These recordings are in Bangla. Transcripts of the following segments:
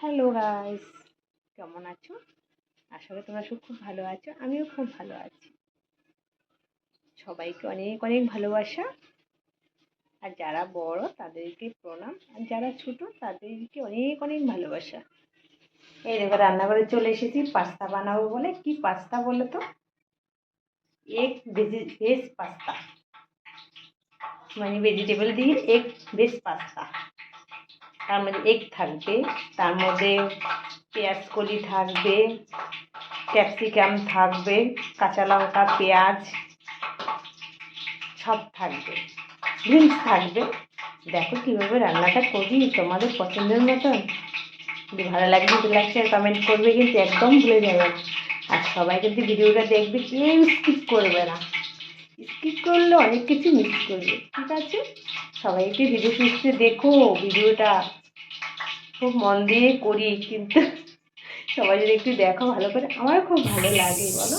হ্যালো গাইস কেমন আছো? আসলে তোমরা সব খুব ভালো আছো, আমিও খুব ভালো আছি। সবাইকে অনেক অনেক ভালোবাসা। আর যারা বড়, তাদেরকে প্রণাম। আর যারা ছোট, তাদেরকে অনেক অনেক ভালোবাসা। এই দেখো, রান্নাঘরে চলে এসেছি। পাস্তা বানাবো বলে। কি পাস্তা বলো তো? এক ভেজি ভেজ পাস্তা মানে ভেজিটেবল দিয়ে এক ভেজ পাস্তা তার মধ্যে এগ থাকবে, তার মধ্যে পেঁয়াজ কলি থাকবে ক্যাপসিকাম থাকবে, কাঁচা লঙ্কা, পেঁয়াজ, সব থাকবে। বিনস থাকবে। দেখো কীভাবে রান্নাটা করি, তোমাদের পছন্দের মতন। যদি ভালো লাগবে তো লাইক শেয়ার কমেন্ট করবে কিন্তু একদম ভুলে যাবে। আর সবাই যদি ভিডিওটা দেখবে, কেউ স্কিপ করবে না। স্কিপ করলে অনেক কিছু মিস করবে, ঠিক আছে? সবাইকে ভিডিও সুস্থে দেখো ভিডিওটা খুব মন দিয়ে করি কিন্তু সবাই যদি একটু দেখো ভালো করে আমার খুব ভালো লাগে, বলো।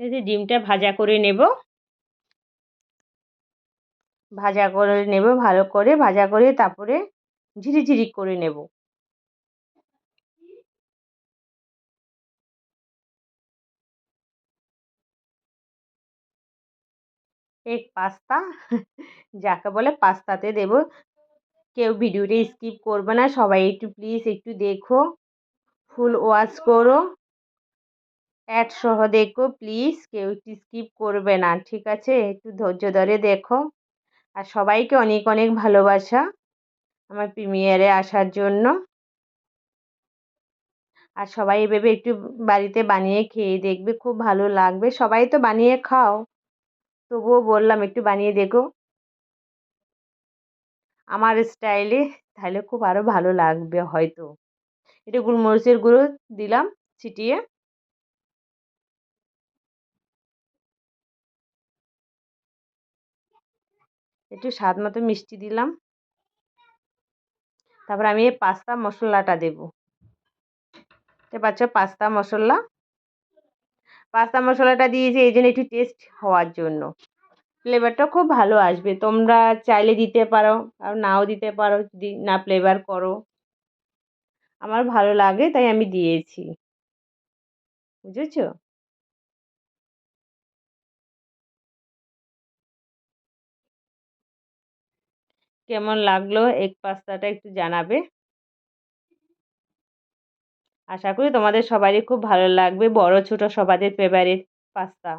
যে ডিমটা ভাজা করে নেব। ভাজা করে নেব, ভালো করে ভাজা করে তারপরে ঝিরিঝিরি করে নেব। এক পাস্তা, যাকে বলে পাস্তাতে দেব। কেউ ভিডিওটা স্কিপ করবে না, সবাই একটু প্লিজ একটু দেখো, ফুল ওয়াচ করো। অ্যাড সহ দেখো প্লিজ কেউ স্কিপ করবে না, ঠিক আছে? একটু ধৈর্য ধরে দেখো। আর সবাইকে অনেক অনেক ভালোবাসা আমার প্রিমিয়ারে আসার জন্য। আর সবাই এভাবে একটু বাড়িতে বানিয়ে খেয়ে দেখবে, খুব ভালো লাগবে। সবাই তো বানিয়ে খাও। তবুও বললাম একটু বানিয়ে দেখো। আমার স্টাইলে তাহলে খুব আরও ভালো লাগবে হয়তো। একটু গোলমরিচের গুঁড়ো দিলাম, ছিটিয়ে। একটু স্বাদ মতো মিষ্টি দিলাম। তারপর আমি এই পাস্তা মশলাটা দেব। দেখতে পাচ্ছ পাস্তা মশলা? পাস্তা মশলাটা দিয়েছি এই জন্য একটু টেস্ট হওয়ার জন্য। ফ্লেভারটা খুব ভালো আসবে। তোমরা চাইলে দিতে পারো, আর নাও দিতে পারো, যদি না ফ্লেভার করো। আমার ভালো লাগে, তাই আমি দিয়েছি। বুঝেছ? কেমন লাগল? এগ পাস্তাটা একটু জানাবে। আশা করি তোমাদের সবারই খুব ভালো লাগবে। বড়, ছোট সবাদের ফেভারিট পাস্তা।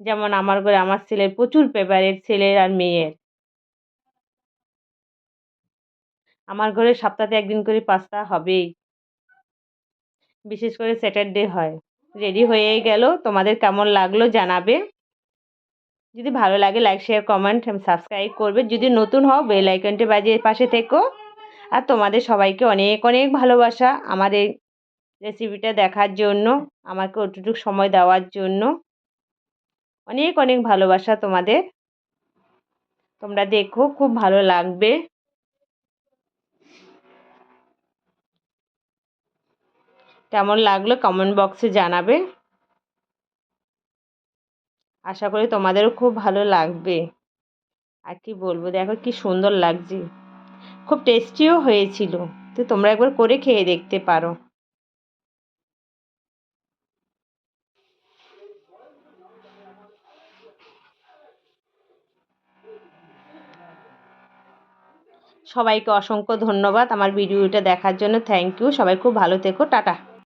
যেমন আমার ঘরে আমার ছেলের প্রচুর ফেভারিট ছেলের আর মেয়ের। আমার ঘরে সপ্তাহে একদিন করে পাস্তা হবেই। বিশেষ করে স্যাটারডে হয়। রেডি হয়েই গেল। তোমাদের কেমন লাগল জানাবে। যদি ভালো লাগে লাইক শেয়ার কমেন্ট সাবস্ক্রাইব করবে। যদি নতুন হও বেল আইকনটি বাজিয়ে পাশে থেকো। আর তোমাদের সবাইকে অনেক অনেক ভালোবাসা আমার এই রেসিপিটা দেখার জন্য, আমাকে ওটুটুক সময় দেওয়ার জন্য। অনেক অনেক ভালোবাসা তোমাদের। তোমরা দেখো, খুব ভালো লাগবে। কেমন লাগল কমেন্ট বক্সে জানাবে। আশা করি তোমাদেরও খুব ভালো লাগবে। আর কি বলব, দেখো কি সুন্দর লাগছে। খুব টেস্টিও হয়েছিল। তো তোমরা একবার করে খেয়ে দেখতে পারো। সবাইকে অসংখ্য ধন্যবাদ আমার ভিডিওটা দেখার জন্য। থ্যাংক ইউ সবাই খুব ভালো থেকো। টাটা।